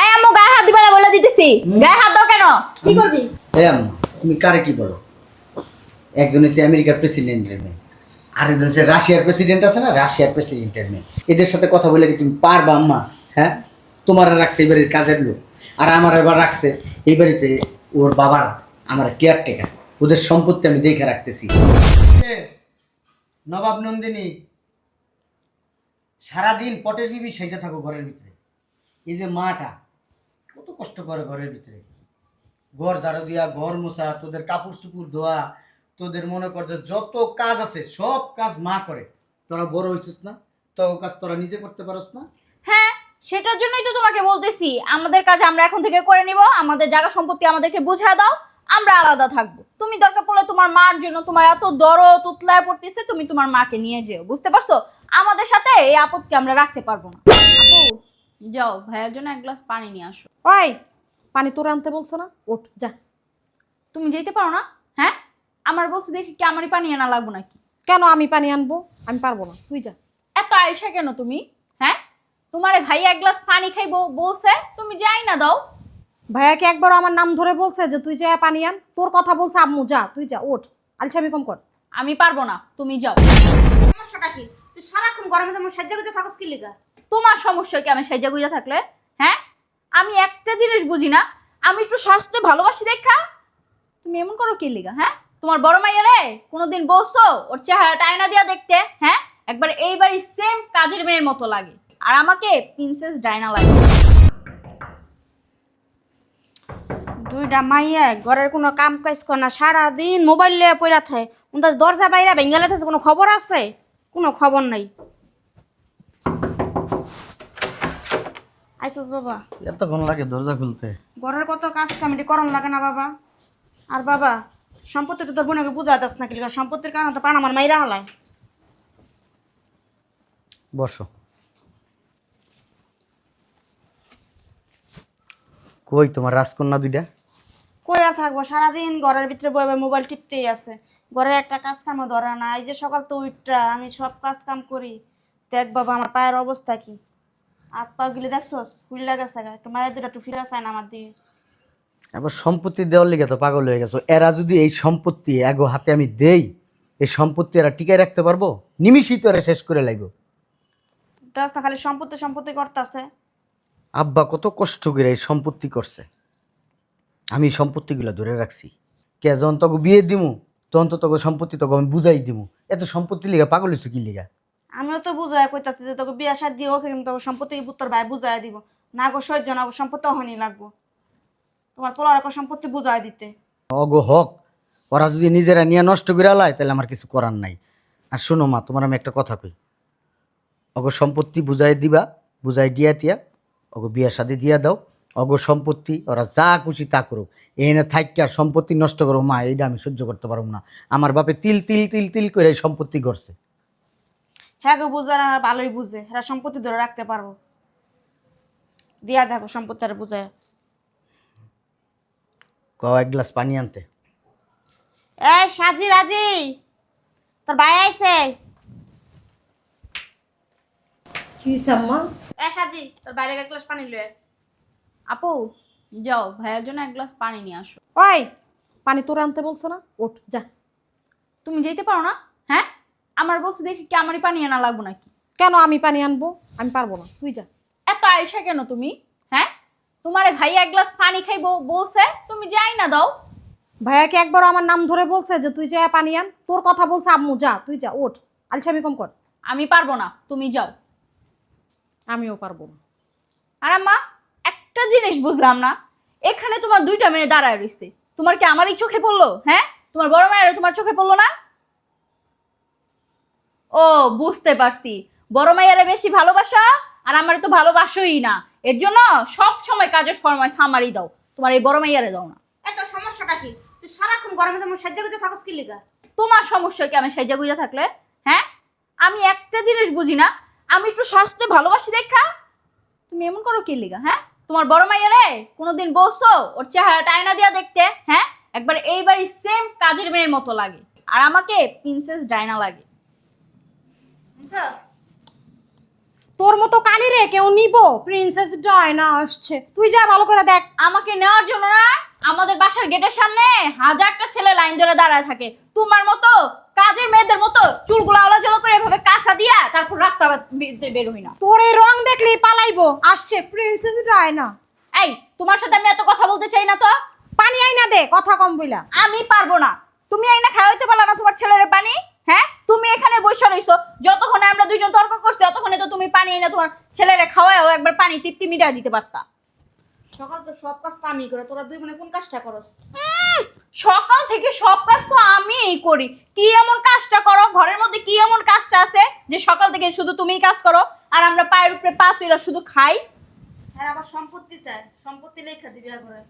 এই আম্মু গায়ে হাত দিবা না বলে দিতেছি। গায়ে হাত দাও কেন? কি করবি? আম্মা তুমি কারে কি বলো? একজন হচ্ছে আমেরিকার প্রেসিডেন্টের মেয়ে আরেকজন হচ্ছে রাশিয়ার প্রেসিডেন্ট আছে না? রাশিয়ার প্রেসিডেন্টের মেয়ে। এদের সাথে কথা বলে কি তুমি পারবা আম্মা? হ্যাঁ? তোমার রাখছে এই বাড়ির কাজের লোক আর আমার এবার রাখছে এই বাড়িতে ওর বাবার আমার কেয়ারটেকার ওদের সম্পত্তি আমি দেখে রাখতেছি। নবাব নন্দিনী? সারাদিন পটের বিবি সেজে থাকো ঘরের ভিতরে। এই যে মাটা, কত কষ্ট করে ঘরের ভিতরে। ঘর ঝাড়ু দিয়া, ঘর মোছা, তোদের কাপড় চুপুর ধোয়া, তোদের মনে কর যে যত কাজ আছে, সব কাজ মা করে। তোরা বড় হইছিস না? তো কাজ তোরা নিজে করতে পারস না? হ্যাঁ সেটার জন্যই তো তোমাকে বলতেছি। আমাদের কাজ আমরা এখন থেকে করে নিব, আমাদের জায়গা সম্পত্তি আমাদেরকে বুঝা দাও, আমরা আলাদা থাকব। তুমি দরকার পড়লে তোমার মার জন্য তোমার এত দরদ উতলায় পড়তেছে, তুমি তোমার মাকে নিয়ে যেও, বুঝতে পারছ? আমাদের সাথে এই আপদকে আমরা রাখতে পারব না। আপু যাও ভাইয়ের জন্য এক গ্লাস পানি নিয়ে আসো। ওই পানি তোর আনতে বলছো না? ওঠ যা। তুমি যেতে পারো না? হ্যাঁ? আমার বলছে দেখি কি আমারই পানি আনা লাগবো নাকি। কেন আমি পানি আনব? আমি পারব না। তুই যা। এত আয়সা কেন তুমি? হ্যাঁ? তোমারে ভাই এক গ্লাস পানি খাইবো বলছে তুমি যাই না দাও। ভাইয়াকে একবার আমার নাম ধরে বলছে যে তুই যা পানি আন। তোর কথা বলছে আম্মু যা তুই যা ওঠ। আলসামি কম কর। আমি পারব না তুমি যাও। সমস্যাটা কি? তুই সারাক্ষণ গরমে তো সাজ্জা গুজে থাকস কি লিগা? তোমার সমস্যা কি? আমি সেজা গুজা থাকলে? হ্যাঁ? আমি একটা জিনিস বুঝি না। আমি একটু স্বাস্থ্য ভালোবাসি দেখা। তুমি এমন করো কি লিগা হ্যাঁ? তোমার বড় মাইয়া রে, কোনোদিন বসছো ওর চেহারাটা আয়না দিয়া দেখতে হ্যাঁ? একবার এইবারই সেম কাজের মেয়ের মতো লাগে। আর আমাকে প্রিন্সেস ডায়না লাগে। দুইটা মাইয়া, ঘরের কোনো কাম কাজ করে না। সারাদিন মোবাইল লিয়ে পইরা থাকে দরজা বাইরা ভেঙ্গালে থাকে কোনো খবর আছে? কোনো খবর নাই। আইসস বাবা। এতক্ষণ লাগে দরজা খুলতে। ঘরের কত কাজ কামিটি করন লাগে না বাবা। আর বাবা সম্পত্তিটা তোর বোনকে বুঝাই দাস না কি সম্পত্তির কারণে তো পান আমার মাইরা হালায়। বসো। কই তোমার রাজকন্যা দুইটা? কইরা থাকব? সারাদিন ঘরের ভিতরে বয়ে বয়ে মোবাইল টিপতেই আছে। ঘরের একটা কাজ কামও ধরে না। এই যে সকাল তো উঠটা আমি সব কাজ কাম করি। দেখ বাবা আমার পায়ের অবস্থা কি? হাত পা গুলি দেখছস? ফুল গেছে একটু মায়ের দুটা একটু ফিরে চায় না আমার দিয়ে এবার সম্পত্তি দেওয়ার লিগে তো পাগল হয়ে গেছো। এরা যদি এই সম্পত্তি এগো হাতে আমি দেই এই সম্পত্তি এরা টিকায় রাখতে পারব? নিমিষই তো এরা শেষ করে লাগবো দেখ না খালি সম্পত্তি সম্পত্তি করতেছে। আব্বা কত কষ্ট করে এই সম্পত্তি করছে। আমি সম্পত্তিগুলো ধরে রাখছি। কে যখন তোকে বিয়ে দিমু তখন তো তোকে সম্পত্তি তোকে আমি বুঝাই দিমু। এত সম্পত্তি লিগা পাগল হয়েছে কি লিগা? আমিও তো বুঝাই কইতাছি যে তোকে বিয়া সাদ দিয়ে ওকে তোকে সম্পত্তি পুত্তর ভাই বুঝাই দিব। না গো, সহ্য না গো, সম্পত্তি হনি লাগবো। তোমার পোলার সম্পত্তি বুঝাই দিতে। অগো হক। ওরা যদি নিজেরা নিয়ে নষ্ট করে আলায় তাহলে আমার কিছু করার নাই। আর শোনো মা, তোমার আমি একটা কথা কই। অগো সম্পত্তি বুঝাই দিবা, বুঝাই দিয়া তিয়া অগো বিয়া শাদি দিয়া দাও। অগো সম্পত্তি, ওরা যা খুশি তা করুক। এনে আর সম্পত্তি নষ্ট করো। মা, এইটা আমি সহ্য করতে পারব না। আমার বাপে তিল তিল তিল তিল করে এই সম্পত্তি করছে হ্যাঁ গো বুঝে না ভালোই বুঝে। এরা সম্পত্তি ধরে রাখতে পারব। দিয়া দেখো সম্পত্তি আর বুঝায়। ক এক গ্লাস পানি আনতে। এই সাজি রাজি তোর ভাই আইছে। কি আম্মা? এ সাজি তোর বাইরে এক গ্লাস পানি লয়ে আপু যাও ভাইয়ের জন্য এক গ্লাস পানি নিয়ে আসো। ওই পানি তোর আনতে বলছো না? ওঠ যা। তুমি যেতে পারো না? হ্যাঁ? আমার বলছে দেখি কি আমারই পানি আনা লাগবো নাকি? কেন আমি পানি আনব? আমি পারব না তুই যা। এত আয়সা কেন তুমি? হ্যাঁ? তোমারে ভাই এক গ্লাস পানি খাইবো বলছে তুমি যাই না দাও। ভাইয়াকে একবার আমার নাম ধরে বলছে যে তুই যা পানি আন তোর কথা বলছে আম্মু যা তুই যা ওঠ আলসামি কম কর। আমি পারব না তুমি যাও। আমিও পারব না। আর আম্মা একটা জিনিস বুঝলাম না এখানে তোমার দুইটা মেয়ে দাঁড়ায় রইছে। তোমার কি আমারই চোখে পড়ল? হ্যাঁ? তোমার বড় মায়ের তোমার চোখে পড়ল না? ও বুঝতে পারছি। বড় মাইয়ারে বেশি ভালোবাসা আর আমার তো ভালোবাসোই না। এর জন্য সব সময় কাজের ফরমাইশ সামারি দাও। তোমার এই বড় মাইয়ারে দাও না। এত সমস্যাটা কি? তুই সারাক্ষণ গরমে তো সাজ্জা গুজে থাকস কি লিগা? তোমার সমস্যা কি আমি সেজা গুজা থাকলে? হ্যাঁ? আমি একটা জিনিস বুঝি না। আমি একটু স্বাস্থ্য ভালোবাসি দেখা। তুমি এমন করো কি লিগা হ্যাঁ? তোমার বড় মাইয়ারে কোনোদিন বসছো ওর চেহারাটা আয়না দিয়া দেখতে হ্যাঁ? একবার এইবারই সেম কাজের মেয়ের মতো লাগে। আর আমাকে প্রিন্সেস ডায়না লাগে। তোর মতো কালি রে কেউ নিব। প্রিন্সেস ডায়না আসছে। তুই যা ভালো করে দেখ। আমাকে নেওয়ার জন্য না আমাদের বাসার গেটের সামনে হাজারটা ছেলে লাইন ধরে দাঁড়ায় থাকে। তোমার মতো কাজের মেয়েদের মতো চুলগুলো আলাজলা করে এভাবে কাঁচা দিয়া তারপর রাস্তা বের- বের হই না। তোর এই রং দেখলেই পালাইবো। আসছে প্রিন্সেস ডায়না এই তোমার সাথে আমি এত কথা বলতে চাই না তো? পানি আইনা দে কথা কম বইলা। আমি পারব না। তুমি এই না খাওয়াইতে পারলা না তোমার ছেলের পানি হ্যাঁ তুমি এখানে বসে রইছো যতক্ষণে আমরা দুইজন তর্ক করছি ততক্ষণে পানি এনে তোমার ছেলেরে খাওয়াও একবার পানি তৃপ্তি মিটাই দিতে পারতা। সকাল তো সব কাজ তো আমি করে তোরা দুই বোনে কোন কাজটা করস? সকাল থেকে সব কাজ তো আমিই করি। কি এমন কাজটা করো? ঘরের মধ্যে কি এমন কাজটা আছে যে সকাল থেকে শুধু তুমিই কাজ করো আর আমরা পায়ের উপরে পা তুইরা শুধু খাই? হ্যাঁ আবার সম্পত্তি চায় সম্পত্তি লেখা দিবি করে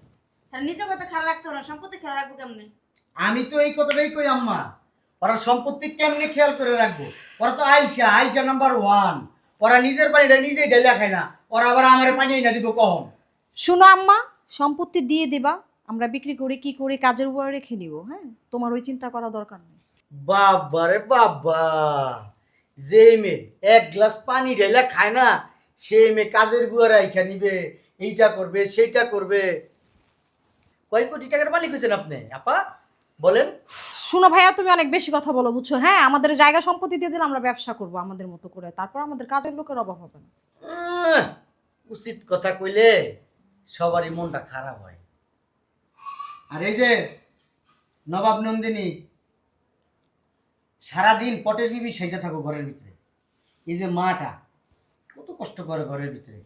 হ্যাঁ নিজেকে তো খেয়াল রাখতে হবে না সম্পত্তি খেয়াল রাখব কেমনে? আমি তো এই কথাটাই কই আম্মা। ওরা সম্পত্তি কেমনে খেয়াল করে রাখব? ওরা তো আইলছা আইলছা নাম্বার ওয়ান ওরা নিজের পানিটা নিজেই ঢেলা খায় না। ওরা আবার আমার পানি না দিব কখন? শুনো আম্মা সম্পত্তি দিয়ে দিবা। আমরা বিক্রি করে কি করে কাজের উপরে রেখে নিব হ্যাঁ? তোমার ওই চিন্তা করা দরকার নেই। বাবা রে বাবা যে মেয়ে এক গ্লাস পানি ঢেলা খায় না সে মেয়ে কাজের বুয়া রাইখা নিবে এইটা করবে সেইটা করবে। কয় কোটি টাকার মালিক হয়েছেন আপনি আপা? বলেন। শুনো ভাইয়া তুমি অনেক বেশি কথা বলো বুঝছ? হ্যাঁ আমাদের জায়গা সম্পত্তি দিয়ে দিলে আমরা ব্যবসা করব আমাদের মতো করে। তারপর আমাদের কাজের লোকের অভাব হবে না। আহ, উচিত কথা কইলে সবারই মনটা খারাপ হয়। আর এই যে নবাব নন্দিনী সারাদিন পটের বিবি সেজে থাকো ঘরের ভিতরে। এই যে মাটা কত কষ্ট করে ঘরের ভিতরে।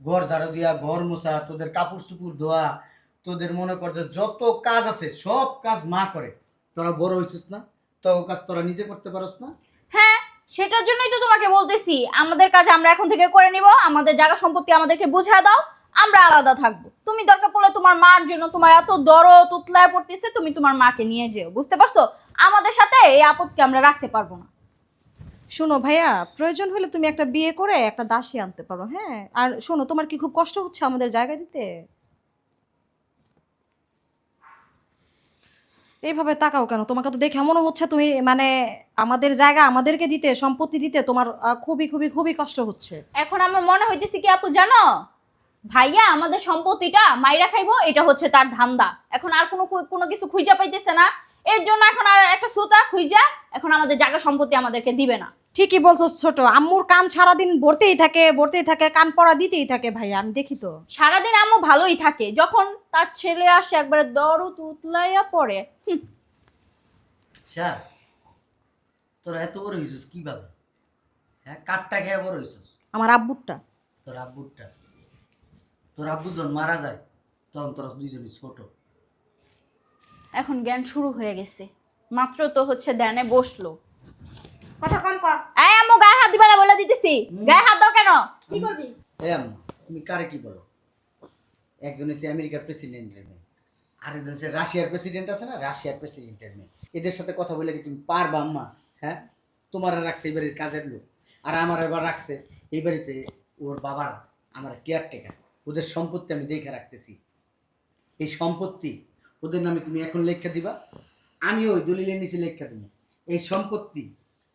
ঘর ঝাড়ু দিয়া ঘর মোছা তোদের কাপড় চুপুর ধোয়া তোদের মনে কর যে যত কাজ আছে সব কাজ মা করে। তোরা বড় হইছিস না? তো কাজ তোরা নিজে করতে পারস না? হ্যাঁ সেটার জন্যই তো তোমাকে বলতেছি। আমাদের কাজ আমরা এখন থেকে করে নিব আমাদের জায়গা সম্পত্তি আমাদেরকে বুঝিয়ে দাও আমরা আলাদা থাকব। তুমি দরকার পড়লে তোমার মার জন্য তোমার এত দরদ উতলায় পড়তেছে তুমি তোমার মাকে নিয়ে যেও বুঝতে পারছ? আমাদের সাথে এই আপদকে আমরা রাখতে পারব না। শোনো ভাইয়া প্রয়োজন হলে তুমি একটা বিয়ে করে একটা দাসী আনতে পারো হ্যাঁ? আর শোনো তোমার কি খুব কষ্ট হচ্ছে আমাদের জায়গা দিতে? এইভাবে তাকাও কেন? তোমাকে তো দেখে মনে হচ্ছে তুমি মানে আমাদের জায়গা আমাদেরকে দিতে, সম্পত্তি দিতে তোমার খুবই খুবই খুবই কষ্ট হচ্ছে। এখন আমার মনে হইতেছে কি আপু জানো? ভাইয়া আমাদের সম্পত্তিটা মাইরা খাইবো, এটা হচ্ছে তার ধান্দা। এখন আর কোনো কোনো কিছু খুঁজা পাইতেছে না। এর জন্য এখন আর একটা সুতা খুঁজা, এখন আমাদের জায়গা সম্পত্তি আমাদেরকে দিবে না। ঠিকই বলছো ছোট। আম্মুর কান সারাদিন ভরতেই থাকে ভরতেই থাকে কান পড়া দিতেই থাকে ভাইয়া আমি দেখি তো। সারাদিন আম্মু ভালোই থাকে যখন তার ছেলে আসে একবারে দরদ উতলাইয়া পড়ে। আচ্ছা তোরা এত বড় হয়েছিস কীভাবে? হ্যাঁ কাঠটা খেয়ে বড় হয়েছিস আমার আব্বুরটা। তোর আব্বুরটা? তোর আব্বু যখন মারা যায় তখন তোরা দুইজনই ছোট। এখন জ্ঞান শুরু হয়ে গেছে। মাত্র তো হচ্ছে ধ্যানে বসল। কথা কম কর এই আম্মু গায়ে হাত দিবা না বলে দিতেছি। গায়ে হাত দাও কেন? কি করবি? এই আম্মা তুমি কারে কি বলো? একজন হচ্ছে আমেরিকার প্রেসিডেন্টের মেয়ে আরেকজন হচ্ছে রাশিয়ার প্রেসিডেন্ট আছে না? রাশিয়ার প্রেসিডেন্টের মেয়ে। এদের সাথে কথা বলে কি তুমি পারবা আম্মা? হ্যাঁ? তোমার রাখছে এই বাড়ির কাজের লোক আর আমার এবার রাখছে এই বাড়িতে ওর বাবার আমার কেয়ারটেকার। ওদের সম্পত্তি আমি দেখে রাখতেছি। এই সম্পত্তি ওদের নামে তুমি এখন লেখা দিবা? আমি ওই দলিলের নিচে লেখা দিব। এই সম্পত্তি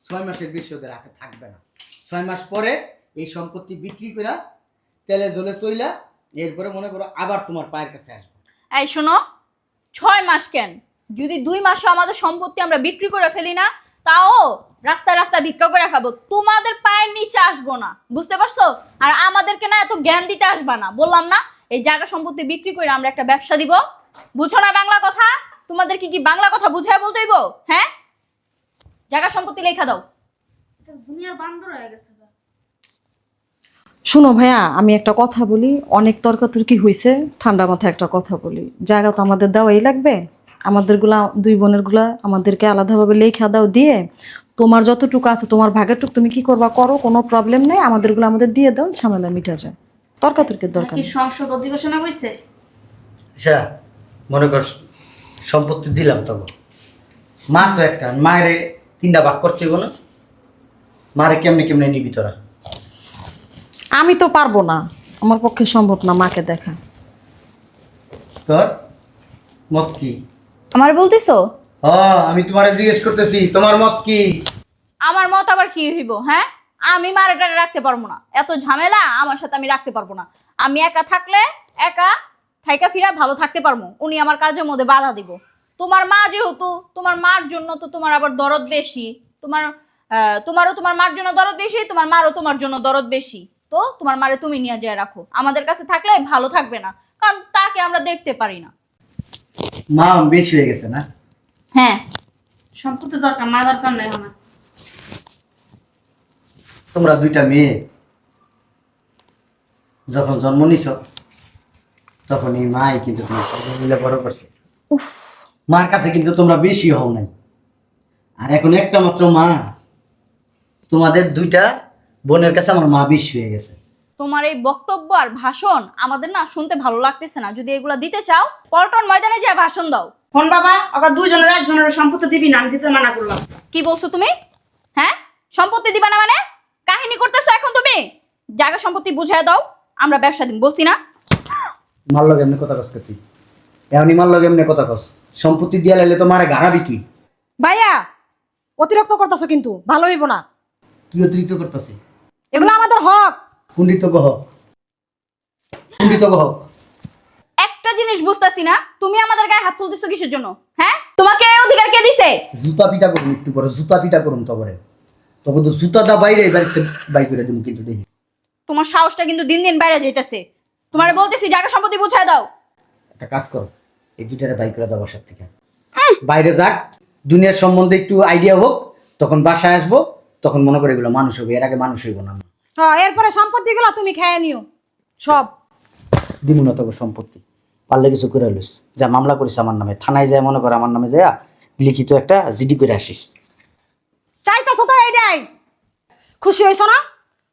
ছয় মাসের বেশি ওদের হাতে থাকবে না। ছয় মাস পরে এই সম্পত্তি বিক্রি করে তেলে জলে চইলা এরপরে মনে করো আবার তোমার পায়ের কাছে আসব। এই শোনো, ছয় মাস কেন? যদি দুই মাসে আমাদের সম্পত্তি আমরা বিক্রি করে ফেলি না, তাও রাস্তায় রাস্তা ভিক্ষা করে খাব। তোমাদের পায়ের নিচে আসব না, বুঝতে পারছ? আর আমাদেরকে না এত জ্ঞান দিতে আসবা না। বললাম না, এই জায়গা সম্পত্তি বিক্রি করে আমরা একটা ব্যবসা দিব। বুঝো না বাংলা কথা? তোমাদের কি কি বাংলা কথা বুঝায় বলতে হ্যাঁ? জায়গা সম্পত্তি লেখা দাও। এটা দুনিয়ার বান্দর হয়ে গেছে গা। শোনো ভাইয়া আমি একটা কথা বলি অনেক তর্কাতর্কি হয়েছে ঠান্ডা মাথায় একটা কথা বলি। জায়গা তো আমাদের দেওয়াই লাগবে আমাদেরগুলা দুই বোনেরগুলা আমাদেরকে আলাদাভাবে লেখা দাও দিয়ে তোমার যতটুকু আছে তোমার ভাগের টুক তুমি কি করবা করো কোনো প্রবলেম নেই আমাদেরগুলো আমাদের দিয়ে দাও ঝামেলা মিটা যায়। তর্কাতর্কির দরকার কি সংসদ অধিবেশনে বইছে আচ্ছা মনে কর সম্পত্তি দিলাম তবে। মা তো একটা মায়ের তিনটা ভাগ করতে গো মারে কেমনে কেমনে নিবি তোরা? আমি তো পারব না। আমার পক্ষে সম্ভব না মাকে দেখা। তোর মত কি? আমার বলতেছো? ও আমি তোমারে জিজ্ঞেস করতেছি তোমার মত কি? আমার মত আবার কি হইব হ্যাঁ? আমি মারেটা রাখতে পারব না। এত ঝামেলা আমার সাথে আমি রাখতে পারব না। আমি একা থাকলে একা থাইকা ফিরা ভালো থাকতে পারব। উনি আমার কাজের মধ্যে বাধা দিব। তোমার মা যেহেতু তোমার মার জন্য তো তোমার আবার দরদ বেশি। তোমার তোমারও তোমার মার জন্য দরদ বেশি তোমার মারও তোমার জন্য দরদ বেশি। তো তোমার মারে তুমি নিয়ে যায় রাখো। আমাদের কাছে থাকলে ভালো থাকবে না কারণ তাকে আমরা দেখতে পারি না। মা বেশি হয়ে গেছে না? হ্যাঁ। সম্পত্তি দরকার মা দরকার নাই আমার। তোমরা দুইটা মেয়ে যখন জন্ম নিছ তখন এই মাই কিন্তু তোমার বড় করছে মার কাছে কিন্তু তোমরা বেশি হও নাই। আর এখন একটা মাত্র মা। তোমাদের দুইটা বোনের কাছে আমার মা বেশি হয়ে গেছে। তোমার এই বক্তব্য আর ভাষণ আমাদের না শুনতে ভালো লাগতেছে না। যদি এগুলা দিতে চাও পল্টন ময়দানে যা ভাষণ দাও। ফোন বাবা ওকে দুজনের একজনের সম্পত্তি দিবি না আমি দিতে মানা করলাম। কি বলছো তুমি? হ্যাঁ? সম্পত্তি দিবা না মানে? কাহিনী করতেছো এখন তুমি? জায়গা সম্পত্তি বুঝায় দাও আমরা ব্যবসা দিন বলছি না? মারলো এমনি কথা কস তুই? এমনি মারলো এমনি কথা কস। সম্পত্তি দিয়া লাইলে তো মারে গাড়াবি তুই ভাইয়া অতিরিক্ত করতেছো কিন্তু ভালো হইব না। কি অতিরিক্ত করতেছে? এগুলো আমাদের হক। কুণ্ডিত গহ। কুণ্ডিত গহ। একটা জিনিস বুঝতেছি না তুমি আমাদের গায়ে হাত তুলতেছো কিসের জন্য? হ্যাঁ? তোমাকে এই অধিকার কে দিছে? জুতা পিটা করুন একটু পরে জুতা পিটা করুন তবরে তবে তো জুতা দা বাইরে বাড়িতে বাই করে দিন কিন্তু দেখিস তোমার সাহসটা কিন্তু দিন দিন বাইরে যাইতেছে। তোমার বলতেছি জায়গা সম্পত্তি বুঝায় দাও। একটা কাজ করো এই দুইটারে বাই করে দাও বাসার থেকে। বাইরে যাক দুনিয়ার সম্বন্ধে একটু আইডিয়া হোক তখন বাসায় আসব তখন মনে করে এগুলো মানুষ হবে এর আগে মানুষ হইব না হ্যাঁ এরপরে সম্পত্তিগুলো তুমি খেয়ে নিও সব। দিমু না তবে সম্পত্তি পারলে কিছু করে লইস। যা মামলা করিস আমার নামে থানায় যায় মনে করে আমার নামে যায় লিখিত একটা জিডি করে আসিস। চাইতেছো তো এইটাই খুশি হইছো না?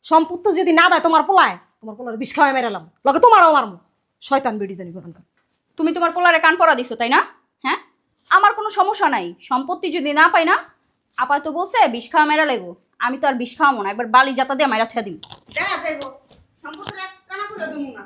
সম্পত্তি যদি না দেয় তোমার পোলায় তোমার পোলার বিষ খাওয়াই মেরালাম লগে তোমারও মারমু। শয়তান বেডি জানি কোনখানকার তুমি তোমার পোলারে কান পরা দিছো, তাই না? হ্যাঁ? আমার কোনো সমস্যা নাই। সম্পত্তি যদি না পাই না আপা তো বলছে বিষ খাওয়া মেরা লাগবো আমি তো আর বিষ খাওয়াবো না, একবার বালি জাতা দিয়ে মেরা থা দিব না।